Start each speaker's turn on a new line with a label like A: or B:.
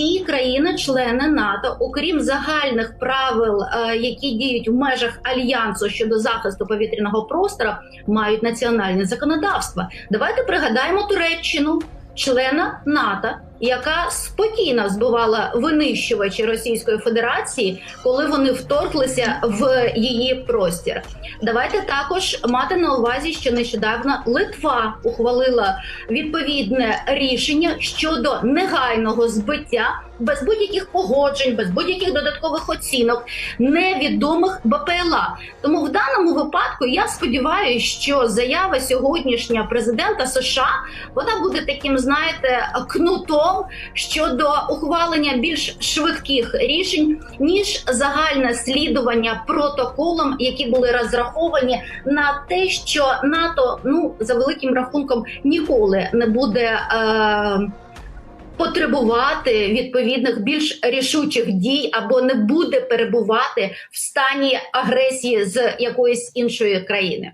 A: всі країни-члени НАТО, окрім загальних правил, е, які діють в межах альянсу щодо захисту повітряного простору, мають національне законодавство. Давайте пригадаємо Туреччину, члена НАТО, яка спокійно збивала винищувачі Російської Федерації, коли вони вторглися в її простір. Давайте також мати на увазі, що нещодавно Литва ухвалила відповідне рішення щодо негайного збиття без будь-яких погоджень, без будь-яких додаткових оцінок невідомих БПЛА. Тому в даному випадку я сподіваюся, що заява сьогоднішня президента США вона буде таким, знаєте, кнутом щодо ухвалення більш швидких рішень ніж загальне слідування протоколам, які були розраховані на те, що НАТО ну за великим рахунком ніколи не буде. Е- Потребувати відповідних більш рішучих дій або не буде перебувати в стані агресії з якоїсь іншої країни.